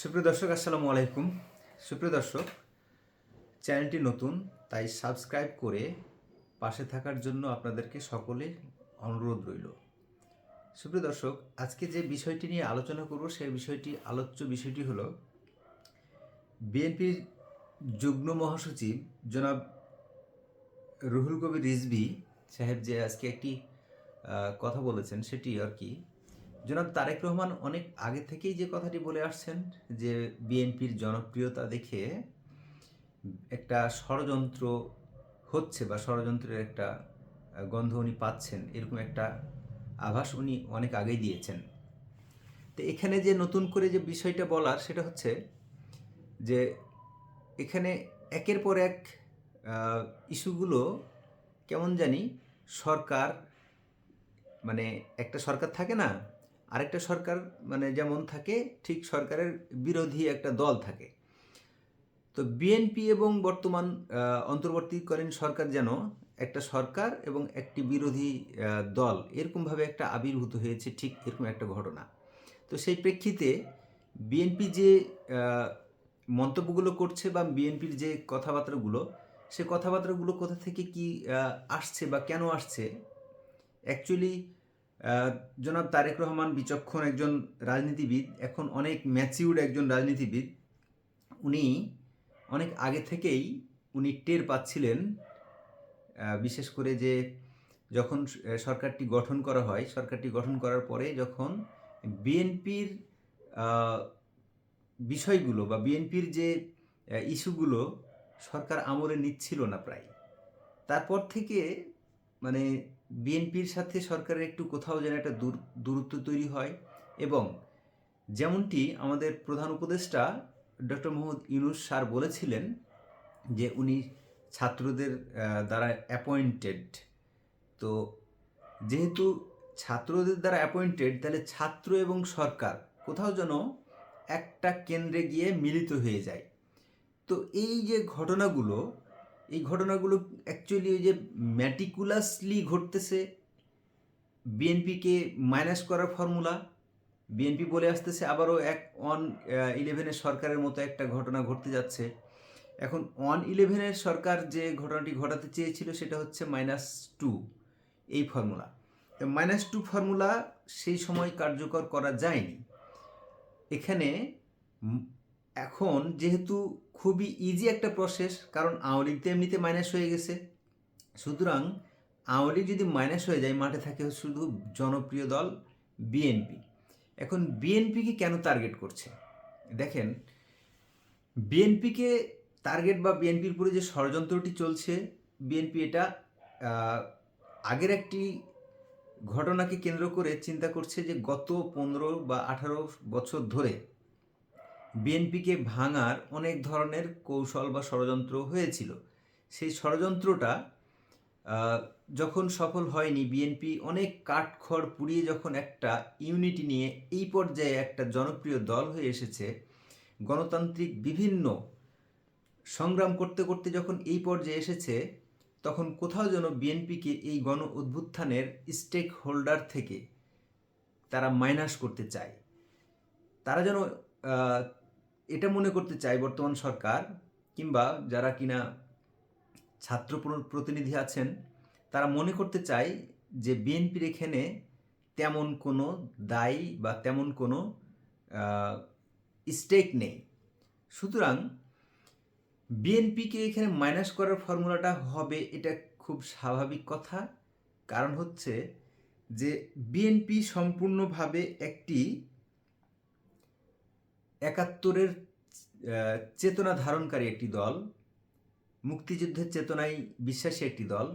সুপ্রিয় দর্শক, আসসালামু আলাইকুম। সুপ্রিয় দর্শক, চ্যানেলটি নতুন, তাই সাবস্ক্রাইব করে পাশে থাকার জন্য আপনাদেরকে সকলে অনুরোধ রইল। সুপ্রিয় দর্শক, আজকে যে বিষয়টি নিয়ে আলোচনা করব, সেই বিষয়টি, আলোচ্য বিষয়টি হল বিএনপির যুগ্ম মহাসচিব জনাব রুহুল কবির রিজভি সাহেব যে আজকে একটি কথা বলেছেন, সেটি আর কি জনাব তারেক রহমান অনেক আগে থেকেই যে কথাটি বলে আসছেন যে বিএনপির জনপ্রিয়তা দেখে একটা ষড়যন্ত্র হচ্ছে বা ষড়যন্ত্রের একটা গন্ধ উনি পাচ্ছেন, এরকম একটা আভাস উনি অনেক আগেই দিয়েছেন। তো এখানে যে নতুন করে যে বিষয়টা বলার সেটা হচ্ছে যে এখানে একের পর এক ইস্যুগুলো কেমন জানি সরকার মানে একটা সরকার থাকে না আরেকটা সরকার মানে যেমন থাকে, ঠিক সরকারের বিরোধী একটা দল থাকে। তো বিএনপি এবং বর্তমান অন্তর্বর্তীকালীন সরকার যেন একটা সরকার এবং একটি বিরোধী দল এরকমভাবে একটা আবির্ভূত হয়েছে, ঠিক এরকম একটা ঘটনা। তো সেই প্রেক্ষিতে বিএনপি যে মন্তব্যগুলো করছে বা বিএনপির যে কথাবার্তাগুলো, সে কথাবার্তাগুলো কোথা থেকে কি আসছে বা কেন আসছে অ্যাকচুয়ালি জনাব তারেক রহমান বিচক্ষণ একজন রাজনীতিবিদ, এখন অনেক ম্যাচিউর্ড একজন রাজনীতিবিদ। উনি অনেক আগে থেকেই উনি টের পাচ্ছিলেন বিশেষ করে যে যখন সরকারটি গঠন করা হয়, সরকারটি গঠন করার পরে যখন বিএনপির বিষয়গুলো বা বিএনপির যে ইস্যুগুলো সরকার আমলে নিচ্ছিল না প্রায়। তারপর থেকে মানে বিএনপির সাথে সরকারের একটু কোথাও যেন একটা দূর, দূরত্ব তৈরি হয় এবং যেমনটি আমাদের প্রধান উপদেষ্টা ডক্টর মোহাম্মদ ইউনুস স্যার বলেছিলেন যে উনি ছাত্রদের দ্বারা অ্যাপয়েন্টেড তো যেহেতু ছাত্রদের দ্বারা অ্যাপয়েন্টেড তাহলে ছাত্র এবং সরকার কোথাও যেন একটা কেন্দ্রে গিয়ে মিলিত হয়ে যায়। তো এই যে ঘটনাগুলো এই ঘটনাগুলো অ্যাকচুয়ালি ওই যে ম্যাটিকুলাসলি ঘটতেছে। বিএনপিকে মাইনাস করার ফর্মুলা বিএনপি বলে আসতেছে, আবারও এক অন ইলেভেনের সরকারের মতো একটা ঘটনা ঘটতে যাচ্ছে। এখন ওয়ান ইলেভেনের সরকার যে ঘটনাটি ঘটাতে চেয়েছিল, সেটা হচ্ছে মাইনাস টু এই ফর্মুলা তো মাইনাস টু ফর্মুলা সেই সময় কার্যকর করা যায়নি। এখানে এখন যেহেতু খুবই ইজি একটা প্রসেস কারণ আওয়ামী তো এমনিতে মাইনাস হয়ে গেছে। সুতরাং আওয়ামী যদি মাইনাস হয়ে যায়, মাঠে থাকে শুধু জনপ্রিয় দল বিএনপি এখন বিএনপিকে কেন টার্গেট করছে? দেখেন বিএনপিকে টার্গেট বা বিএনপির উপরে যে ষড়যন্ত্রটি চলছে বিএনপি এটা আগের একটি ঘটনাকে কেন্দ্র করে চিন্তা করছে যে গত পনেরো বা আঠারো বছর ধরে বিএনপিকে ভাঙার অনেক ধরনের কৌশল বা ষড়যন্ত্র হয়েছিল। সেই ষড়যন্ত্রটা যখন সফল হয়নি, বিএনপি অনেক কাঠখড় পুড়িয়ে যখন একটা ইউনিটি নিয়ে এই পর্যায়ে একটা জনপ্রিয় দল হয়ে এসেছে, গণতান্ত্রিক বিভিন্ন সংগ্রাম করতে করতে যখন এই পর্যায়ে এসেছে, তখন কোথাও যেন বিএনপিকে এই গণ অভ্যুত্থানের স্টেক হোল্ডার থেকে তারা মাইনাস করতে চায়। তারা যেন এটা মনে করতে চাই বর্তমান সরকার কিংবা যারা কিনা ছাত্র প্র- প্রতিনিধি আছেন, তারা মনে করতে চায় যে বিএনপির এখানে তেমন কোনো দায়ী বা তেমন কোনো স্টেক নেই। সুতরাং বিএনপিকে এখানে মাইনাস করার ফর্মুলাটা হবে এটা খুব স্বাভাবিক কথা। কারণ হচ্ছে যে বিএনপি সম্পূর্ণভাবে একটি একাত্তরের চেতনা ধারণকারী একটি দল, মুক্তিযুদ্ধের চেতনায় বিশ্বাসী একটি দল।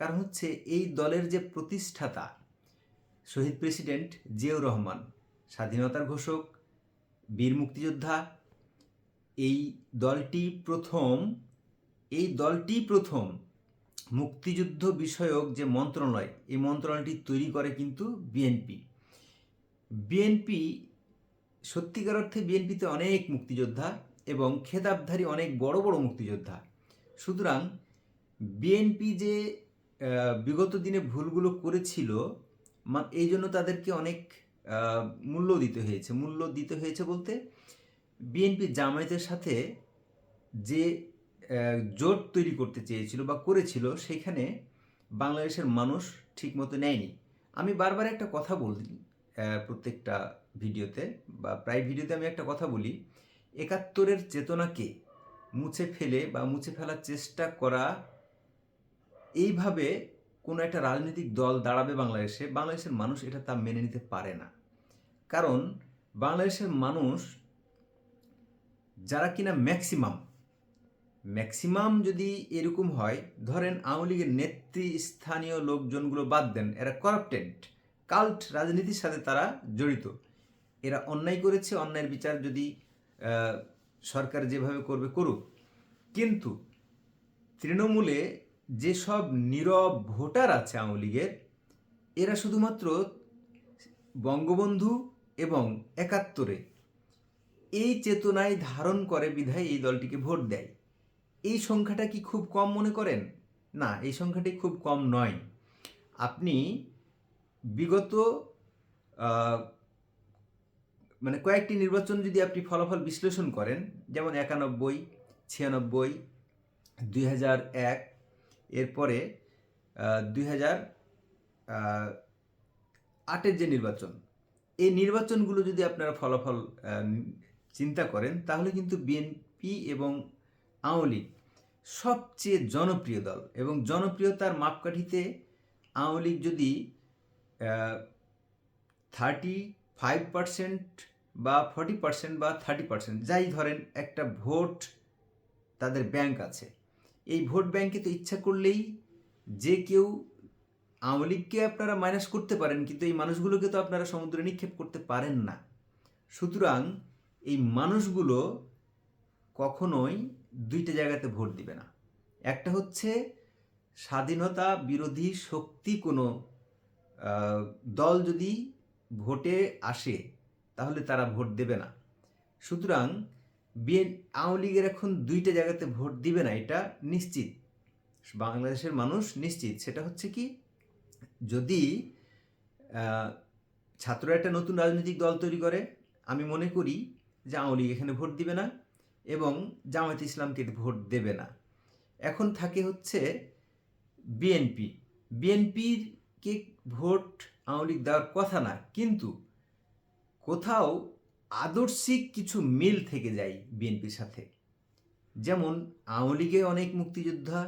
কারণ হচ্ছে এই দলের যে প্রতিষ্ঠাতা শহীদ প্রেসিডেন্ট জিয়াউর রহমান, স্বাধীনতার ঘোষক, বীর মুক্তিযোদ্ধা, এই দলটি প্রথম, এই দলটি প্রথম মুক্তিযুদ্ধ বিষয়ক যে মন্ত্রণালয়, এই মন্ত্রণালয়টি তৈরি করে কিন্তু বিএনপি। বিএনপি সত্যিকার অর্থে বিএনপিতে অনেক মুক্তিযোদ্ধা এবং খেতাবধারী অনেক বড় বড় মুক্তিযোদ্ধা। সুতরাং বিএনপি যে বিগত দিনে ভুলগুলো করেছিল এই জন্য তাদেরকে অনেক মূল্য দিতে হয়েছে। মূল্য দিতে হয়েছে বলতে বিএনপি জামায়াতের সাথে যে জোট তৈরি করতে চেয়েছিল বা করেছিল, সেখানে বাংলাদেশের মানুষ ঠিকমতো নেয়নি। আমি বারবার একটা কথা বলি প্রত্যেকটা ভিডিওতে বা প্রায় ভিডিওতে আমি একটা কথা বলি, একাত্তরের চেতনাকে মুছে ফেলে বা মুছে ফেলার চেষ্টা করা, এইভাবে কোনো একটা রাজনৈতিক দল দাঁড়াবে বাংলাদেশে, বাংলাদেশের মানুষ এটা তা মেনে নিতে পারে না। কারণ বাংলাদেশের মানুষ যারা কিনা ম্যাক্সিমাম ম্যাক্সিমাম যদি এরকম হয়, ধরেন আওয়ামী লীগের নেতৃস্থানীয় লোকজনগুলো বাদ দেন, এরা করাপ্টেড কাল্ট রাজনীতির সাথে তারা জড়িত। এরা অন্যায় করেছে, অন্যায়ের বিচার যদি সরকার যেভাবে করবে, করুক। কিন্তু তৃণমূলে যেসব নীরব ভোটার আছে আওয়ামী লীগের, এরা শুধুমাত্র বঙ্গবন্ধু এবং একাত্তরে। এই চেতনায় ধারণ করে বিধায় এই দলটিকে ভোট দেয়। এই সংখ্যাটা কি খুব কম মনে করেন? না, এই সংখ্যাটি খুব কম নয়। আপনি বিগত মানে কয়েকটি নির্বাচন যদি আপনি ফলাফল বিশ্লেষণ করেন, যেমন একানব্বই, ছিয়ানব্বই, দুই হাজার এক, এরপরে দুই হাজার আটের যে নির্বাচন, এই নির্বাচনগুলো যদি আপনারা ফলাফল চিন্তা করেন, তাহলে কিন্তু বিএনপি এবং আওয়ামী লীগ সবচেয়ে জনপ্রিয় দল এবং জনপ্রিয়তার মাপকাঠিতে আওয়ামী লীগ যদি থার্টি ফাইভ পার্সেন্ট বা ফর্টি পার্সেন্ট বা থার্টি পার্সেন্ট যাই ধরেন একটা ভোট তাদের ব্যাংক আছে। এই ভোট ব্যাংকে তো ইচ্ছা করলেই যে কেউ আওয়ামী লীগকে আপনারা মাইনাস করতে পারেন, কিন্তু এই মানুষগুলোকে তো আপনারা সমুদ্রে নিক্ষেপ করতে পারেন না। সুতরাং এই মানুষগুলো কখনোই দুইটা জায়গাতে ভোট দিবে না। একটা হচ্ছে স্বাধীনতা বিরোধী শক্তি কোনো দল যদি ভোটে আসে তাহলে তারা ভোট দেবে না। সুতরাং বিএন আওয়ামী লীগের এখন দুইটা জায়গাতে ভোট দিবে না, এটা নিশ্চিত। বাংলাদেশের মানুষ নিশ্চিত। সেটা হচ্ছে কি, যদি ছাত্ররা একটা নতুন রাজনৈতিক দল তৈরি করে, আমি মনে করি যে আওয়ামী লীগ এখানে ভোট দিবে না এবং জামায়াত ইসলামকে ভোট দেবে না। এখন থাকে হচ্ছে বিএনপি। বিএনপির কে ভোট আওয়ামী লীগ দেওয়ার কথা না, কিন্তু কোথাও আদর্শিক কিছু মিল থেকে যায় বিএনপির সাথে। যেমন আওয়ামী লীগে অনেক মুক্তিযোদ্ধা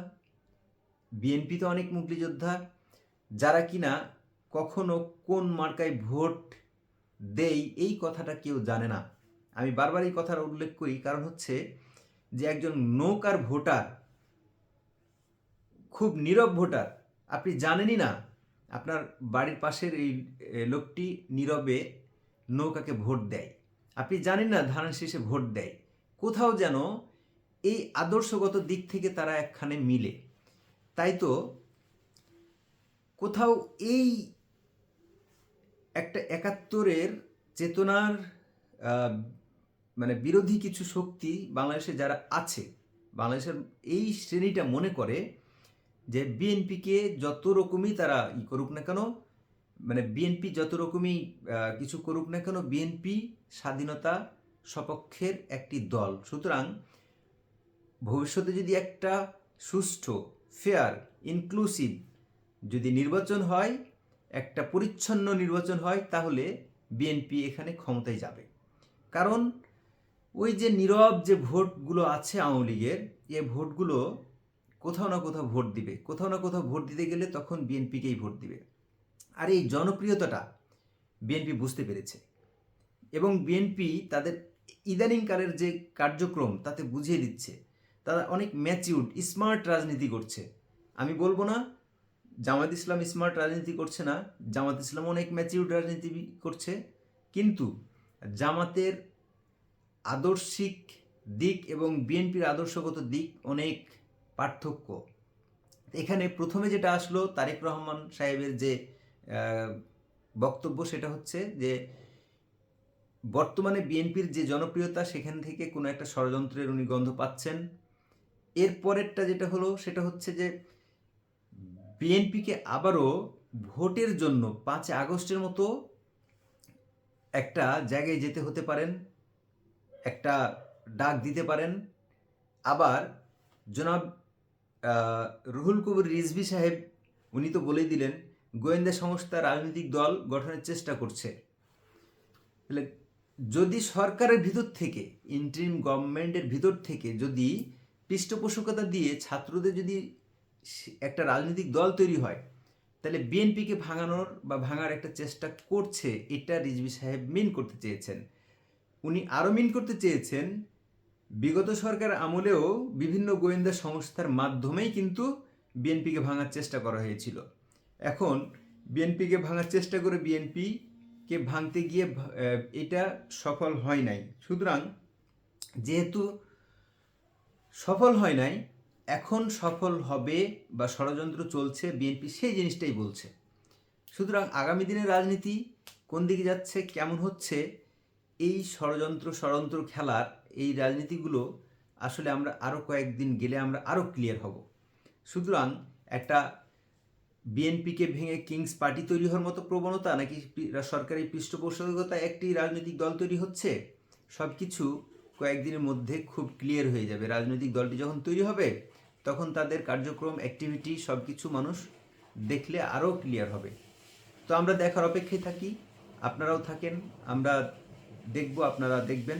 বিএনপিতে অনেক মুক্তিযোদ্ধা, যারা কিনা কখনো কোন মার্কায় ভোট দেই এই কথাটা কেউ জানে না। আমি বারবার এই কথার উল্লেখ করি, কারণ হচ্ছে যে একজন নৌকার ভোটার, খুব নীরব ভোটার, আপনি জানেনই না, আপনার বাড়ির পাশের এই লোকটি নীরবে নৌকাকে ভোট দেয়। আপনি জানেন না ধান শেষে ভোট দেয়। কোথাও যেন এই আদর্শগত দিক থেকে তারা একখানে মিলে। তাই তো কোথাও এই একটা একাত্তরের চেতনার মানে বিরোধী কিছু শক্তি বাংলাদেশে যারা আছে, বাংলাদেশের এই শ্রেণীটা মনে করে যে বিএনপিকে যত রকমই তারা ই করুক না কেন মানে বিএনপি যত রকমই কিছু করুক না কেন বিএনপি স্বাধীনতা সপক্ষের একটি দল। সুতরাং ভবিষ্যতে যদি একটা সুষ্ঠু ফেয়ার ইনক্লুসিভ যদি নির্বাচন হয়, একটা পরিচ্ছন্ন নির্বাচন হয়, তাহলে বিএনপি এখানে ক্ষমতায় যাবে। কারণ ওই যে নীরব যে ভোটগুলো আছে আওয়ামী লীগের, এ ভোটগুলো কোথাও না কোথাও ভোট দিবে। কোথাও না কোথাও ভোট দিতে গেলে তখন বিএনপিকেই ভোট দিবে? আর এই জনপ্রিয়তাটা বিএনপি বুঝতে পেরেছে। এবং বিএনপি তাদের ইদানিংকালের যে কার্যক্রম তাতে বুঝিয়ে দিচ্ছে, তারা অনেক ম্যাচিউড স্মার্ট রাজনীতি করছে। আমি বলব না জামাত ইসলাম স্মার্ট রাজনীতি করছে না জামাত ইসলাম অনেক ম্যাচিউড রাজনীতি করছে, কিন্তু জামাতের আদর্শিক দিক এবং বিএনপির আদর্শগত দিক অনেক পার্থক্য। এখানে প্রথমে যেটা আসলো তারেক রহমান সাহেবের যে বক্তব্য সেটা হচ্ছে যে, বর্তমানে বিএনপির যে জনপ্রিয়তা, সেখান থেকে কোনো একটা ষড়যন্ত্রের উনি গন্ধ পাচ্ছেন। এর পরেরটা যেটা হলো, সেটা হচ্ছে যে, বিএনপিকে আবারও ভোটের জন্য পাঁচই আগস্টের মতো একটা জায়গায় যেতে হতে পারেন, একটা ডাক দিতে পারেন। আবার জনাব রুহুল কবির রিজভি সাহেব, উনি তো বলেই দিলেন গোয়েন্দা সংস্থা রাজনৈতিক দল গঠনের চেষ্টা করছে। তাহলে যদি সরকারের ভিতর থেকে ইন্টারিম গভর্নমেন্টের ভিতর থেকে যদি পৃষ্ঠপোষকতা দিয়ে ছাত্রদের যদি একটা রাজনৈতিক দল তৈরি হয়, তাহলে বিএনপিকে ভাঙানোর বা ভাঙার একটা চেষ্টা করছে, এটা রিজভি সাহেব মিন করতে চেয়েছেন। উনি আরও মিন করতে চেয়েছেন, বিগত সরকার আমলেও বিভিন্ন গোয়েন্দা সংস্থার মাধ্যমেই কিন্তু বিএনপিকে ভাঙার চেষ্টা করা হয়েছিল। এখন বিএনপিকে ভাঙার চেষ্টা করে বিএনপিকে ভাঙতে গিয়ে এটা সফল হয় নাই। সুতরাং যেহেতু সফল হয় নাই, এখন সফল হবে বা ষড়যন্ত্র চলছে বিএনপি সেই জিনিসটাই বলছে। সুতরাং আগামী দিনের রাজনীতি কোন দিকে যাচ্ছে, কেমন হচ্ছে, এই ষড়যন্ত্র ষড়যন্ত্র খেলার এই রাজনীতিগুলো আসলে আমরা আরও কয়েকদিন গেলে আমরা আরও ক্লিয়ার হব। সুতরাং একটা বিএনপিকে ভেঙে কিংস পার্টি তৈরি হওয়ার মতো প্রবণতা নাকি সরকারি পৃষ্ঠপোষকতা একটি রাজনৈতিক দল তৈরি হচ্ছে? সব কিছু কয়েকদিনের মধ্যে খুব ক্লিয়ার হয়ে যাবে। রাজনৈতিক দলটি যখন তৈরি হবে, তখন তাদের কার্যক্রম অ্যাক্টিভিটি সব কিছু মানুষ দেখলে আরও ক্লিয়ার হবে। তো আমরা দেখার অপেক্ষায় থাকি। আপনারাও থাকেন। আমরা দেখব, আপনারা দেখবেন।